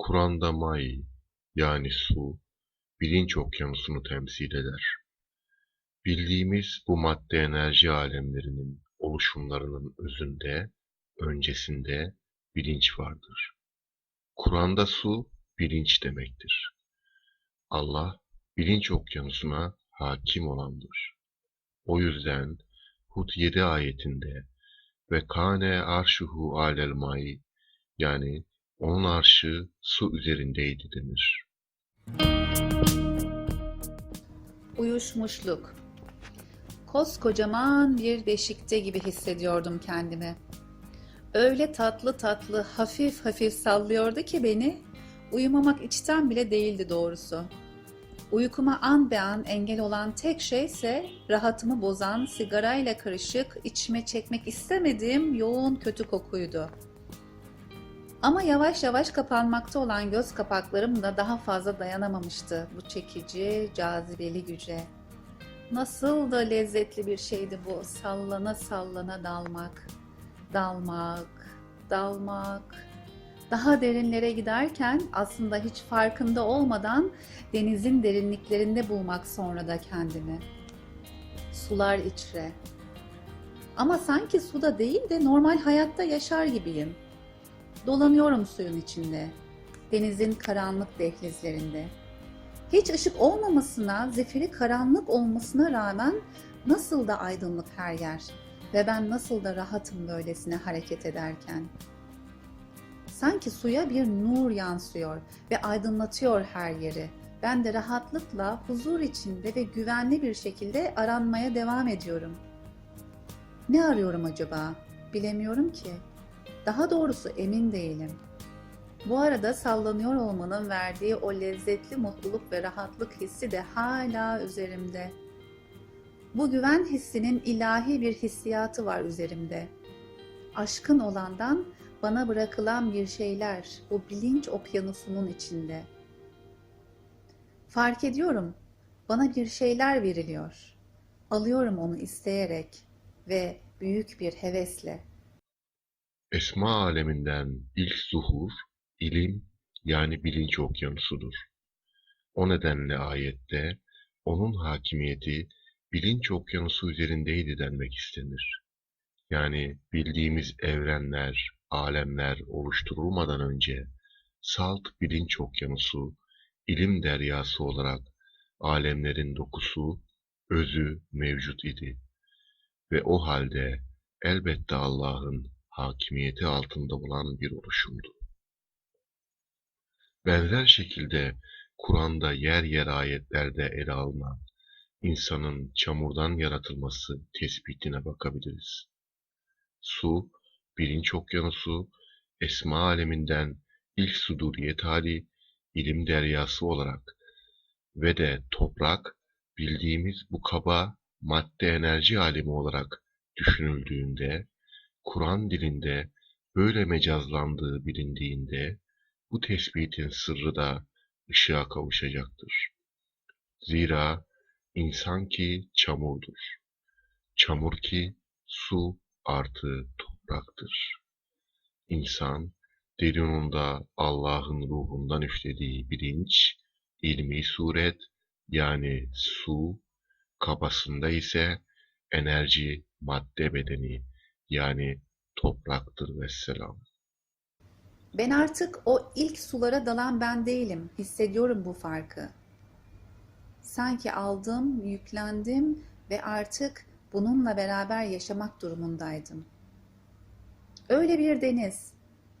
Kur'an'da may yani su, bilinç okyanusunu temsil eder. Bildiğimiz bu madde enerji alemlerinin oluşumlarının özünde, öncesinde bilinç vardır. Kur'an'da su bilinç demektir. Allah bilinç okyanusuna hakim olandır. O yüzden Hud 7 ayetinde ve kâne arşuhu alel mai yani onun arşı su üzerindeydi denir. Uyuşmuşluk. Koskocaman bir beşikte gibi hissediyordum kendimi. Öyle tatlı tatlı, hafif hafif sallıyordu ki beni, uyumamak içten bile değildi doğrusu. Uykuma an be an engel olan tek şey ise rahatımı bozan sigarayla karışık içime çekmek istemediğim yoğun kötü kokuydu. Ama yavaş yavaş kapanmakta olan göz kapaklarım da daha fazla dayanamamıştı bu çekici, cazibeli güce. Nasıl da lezzetli bir şeydi bu sallana sallana dalmak. Dalmak, dalmak. Daha derinlere giderken aslında hiç farkında olmadan denizin derinliklerinde bulmak sonra da kendimi. Sular içre. Ama sanki suda değil de normal hayatta yaşar gibiyim. Dolanıyorum suyun içinde, denizin karanlık dehlizlerinde. Hiç ışık olmamasına, zifiri karanlık olmasına rağmen nasıl da aydınlık her yer ve ben nasıl da rahatım böylesine hareket ederken. Sanki suya bir nur yansıyor ve aydınlatıyor her yeri. Ben de rahatlıkla, huzur içinde ve güvenli bir şekilde aranmaya devam ediyorum. Ne arıyorum acaba? Bilemiyorum ki. Daha doğrusu emin değilim. Bu arada sallanıyor olmanın verdiği o lezzetli mutluluk ve rahatlık hissi de hala üzerimde. Bu güven hissinin ilahi bir hissiyatı var üzerimde. Aşkın olandan bana bırakılan bir şeyler bu bilinç okyanusunun içinde. Fark ediyorum, bana bir şeyler veriliyor. Alıyorum onu isteyerek ve büyük bir hevesle. Esma aleminden ilk zuhur, ilim yani bilinç okyanusudur. O nedenle ayette onun hakimiyeti bilinç okyanusu üzerindeydi denmek istenir. Yani bildiğimiz evrenler, alemler oluşturulmadan önce salt bilinç okyanusu, ilim deryası olarak alemlerin dokusu, özü mevcut idi. Ve o halde elbette Allah'ın hakimiyeti altında olan bir oluşumdu. Benzer şekilde Kur'an'da yer yer ayetlerde ele alınan insanın çamurdan yaratılması tespitine bakabiliriz. Su, bilinç okyanusu, esma aleminden ilk suduriyet hali, ilim deryası olarak ve de toprak, bildiğimiz bu kaba madde enerji alemi olarak düşünüldüğünde, Kur'an dilinde böyle mecazlandığı bilindiğinde, bu tespitin sırrı da ışığa kavuşacaktır. Zira insan ki çamurdur. Çamur ki su artı topraktır. İnsan, derinunda Allah'ın ruhundan üflediği bilinç, ilmi suret yani su, kabasında ise enerji madde bedeni yani topraktır vesselam. Ben artık o ilk sulara dalan ben değilim. Hissediyorum bu farkı. Sanki aldım, yüklendim ve artık bununla beraber yaşamak durumundaydım. Öyle bir deniz,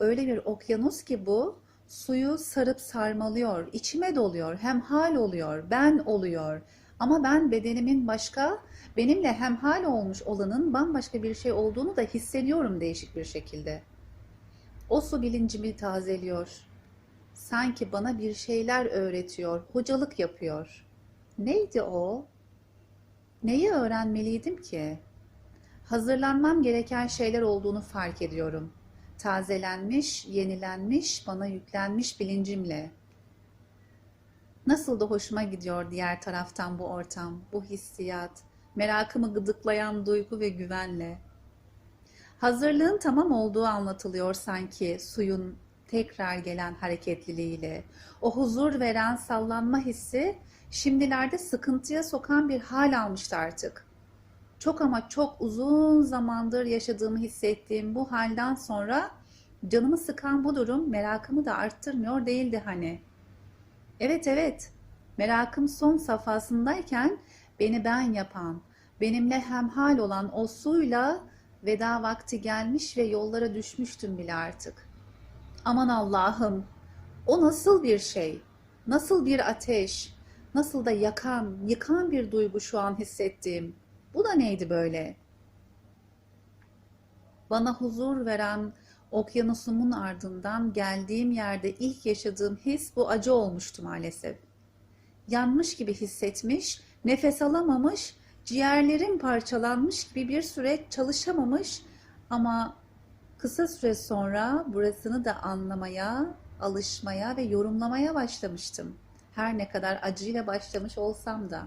öyle bir okyanus ki bu, suyu sarıp sarmalıyor, içime doluyor, hem hal oluyor, ben oluyor. Ama ben bedenimin başka, benimle hemhal olmuş olanın bambaşka bir şey olduğunu da hissediyorum değişik bir şekilde. O su bilincimi tazeliyor. Sanki bana bir şeyler öğretiyor, hocalık yapıyor. Neydi o? Neyi öğrenmeliydim ki? Hazırlanmam gereken şeyler olduğunu fark ediyorum. Tazelenmiş, yenilenmiş, bana yüklenmiş bilincimle. Nasıl da hoşuma gidiyor diğer taraftan bu ortam, bu hissiyat, merakımı gıdıklayan duygu ve güvenle. Hazırlığın tamam olduğu anlatılıyor sanki suyun tekrar gelen hareketliliğiyle, o huzur veren sallanma hissi şimdilerde sıkıntıya sokan bir hal almıştı artık. Çok ama çok uzun zamandır yaşadığımı hissettiğim bu halden sonra canımı sıkan bu durum merakımı da arttırmıyor değildi hani. Evet evet, merakım son safhasındayken beni ben yapan, benimle hemhal olan o suyla veda vakti gelmiş ve yollara düşmüştüm bile artık. Aman Allah'ım, o nasıl bir şey, nasıl bir ateş, nasıl da yakan, yıkan bir duygu şu an hissettiğim. Bu da neydi böyle? Bana huzur veren okyanusumun ardından geldiğim yerde ilk yaşadığım his bu acı olmuştu maalesef. Yanmış gibi hissetmiş, nefes alamamış, ciğerlerim parçalanmış gibi bir süre çalışamamış ama kısa süre sonra burasını da anlamaya, alışmaya ve yorumlamaya başlamıştım. Her ne kadar acıyla başlamış olsam da.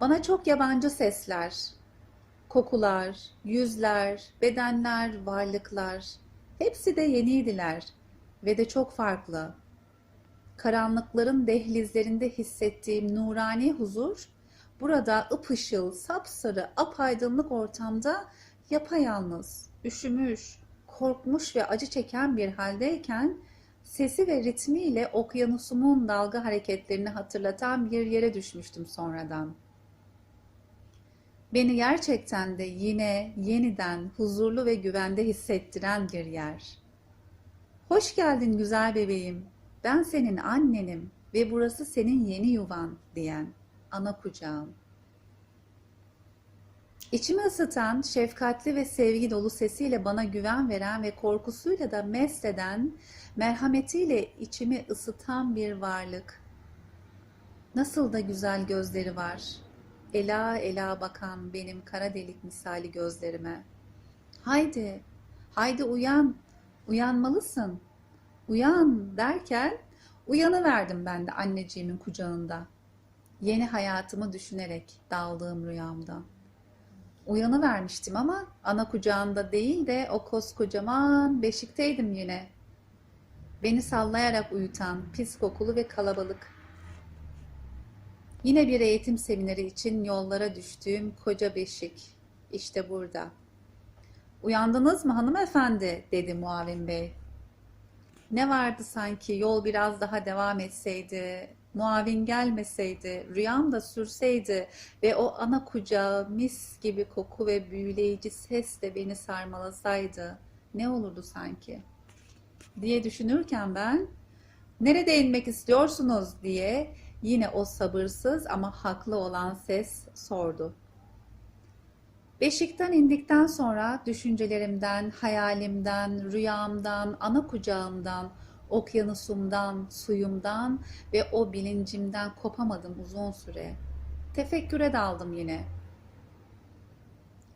Bana çok yabancı sesler, kokular, yüzler, bedenler, varlıklar hepsi de yeniydiler ve de çok farklı. Karanlıkların dehlizlerinde hissettiğim nurani huzur burada ıpışıl, sapsarı, apaydınlık ortamda yapayalnız, üşümüş, korkmuş ve acı çeken bir haldeyken sesi ve ritmiyle okyanusumun dalga hareketlerini hatırlatan bir yere düşmüştüm sonradan. Beni gerçekten de yine yeniden huzurlu ve güvende hissettiren bir yer. Hoş geldin güzel bebeğim. Ben senin annenim ve burası senin yeni yuvan diyen ana kucağım. İçimi ısıtan, şefkatli ve sevgi dolu sesiyle bana güven veren ve korkusuyla da mest eden, merhametiyle içimi ısıtan bir varlık. Nasıl da güzel gözleri var. Ela ela bakan benim kara delik misali gözlerime. Haydi, haydi uyan, uyanmalısın. Uyan derken uyanıverdim ben de anneciğimin kucağında. Yeni hayatımı düşünerek daldığım rüyamda. Uyanıvermiştim ama ana kucağında değil de o koskocaman beşikteydim yine. Beni sallayarak uyutan pis kokulu ve kalabalık. Yine bir eğitim semineri için yollara düştüğüm koca beşik. İşte burada. Uyandınız mı hanımefendi? dedi muavin bey. Ne vardı sanki yol biraz daha devam etseydi, muavin gelmeseydi, rüyam da sürseydi ve o ana kucağı mis gibi koku ve büyüleyici ses de beni sarmalasaydı ne olurdu sanki? diye düşünürken ben nerede inmek istiyorsunuz diye yine o sabırsız ama haklı olan ses sordu. Beşikten indikten sonra düşüncelerimden, hayalimden, rüyamdan, ana kucağımdan, okyanusumdan, suyumdan ve o bilincimden kopamadım uzun süre. Tefekküre daldım yine.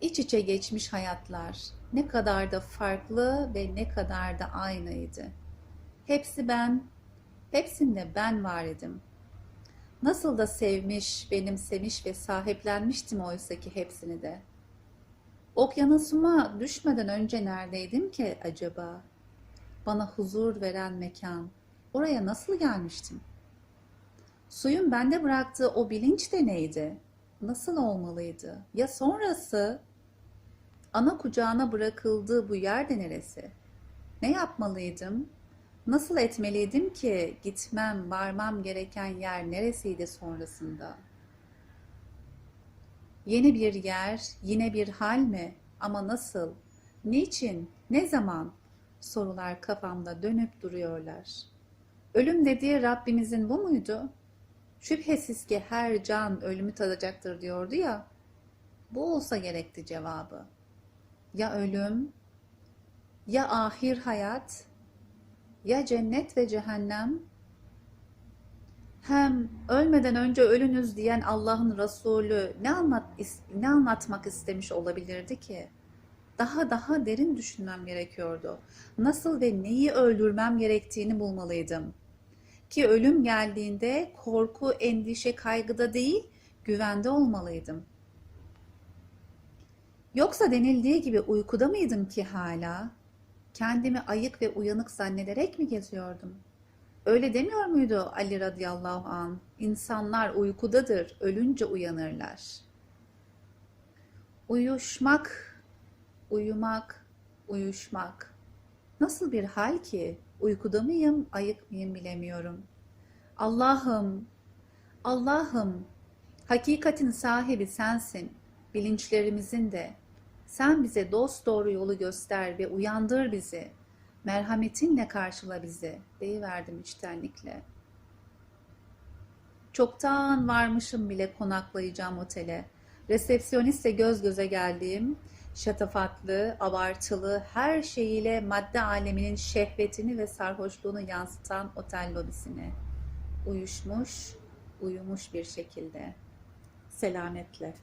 İç içe geçmiş hayatlar ne kadar da farklı ve ne kadar da aynıydı. Hepsi ben, hepsinde ben var idim. Nasıl da sevmiş, benimsemiş ve sahiplenmiştim oysaki hepsini de. Okyanusuma düşmeden önce neredeydim ki acaba? Bana huzur veren mekan. Oraya nasıl gelmiştim? Suyun bende bıraktığı o bilinç de neydi? Nasıl olmalıydı? Ya sonrası? Ana kucağına bırakıldığı bu yer de neresi? Ne yapmalıydım? Nasıl etmeliydim ki gitmem, varmam gereken yer neresiydi sonrasında? Yeni bir yer, yine bir hal mi? Ama nasıl? Niçin? Ne zaman? Sorular kafamda dönüp duruyorlar. Ölüm dediği Rabbimizin bu muydu? Şüphesiz ki her can ölümü tadacaktır diyordu ya. Bu olsa gerekti cevabı. Ya ölüm, ya ahir hayat, ya cennet ve cehennem? Hem ölmeden önce ölünüz diyen Allah'ın Resulü ne anlat ne anlatmak istemiş olabilirdi ki? Daha daha derin düşünmem gerekiyordu. Nasıl ve neyi öldürmem gerektiğini bulmalıydım. Ki ölüm geldiğinde korku, endişe, kaygıda değil, güvende olmalıydım. Yoksa denildiği gibi uykuda mıydım ki hala? Kendimi ayık ve uyanık zannederek mi geziyordum? Öyle demiyor muydu Ali radıyallahu an? İnsanlar uykudadır, ölünce uyanırlar. Uyuşmak, uyumak, uyuşmak. Nasıl bir hal ki? Uykuda mıyım, ayık mıyım bilemiyorum. Allah'ım, Allah'ım, hakikatin sahibi sensin, bilinçlerimizin de. Sen bize dost doğru yolu göster ve uyandır bizi. Merhametinle karşıla bizi, deyiverdim içtenlikle. Çoktan varmışım bile konaklayacağım otele. Resepsiyonistle göz göze geldiğim, şatafatlı, abartılı, her şeyiyle madde aleminin şehvetini ve sarhoşluğunu yansıtan otel lobisine. Uyuşmuş, uyumuş bir şekilde. Selametle.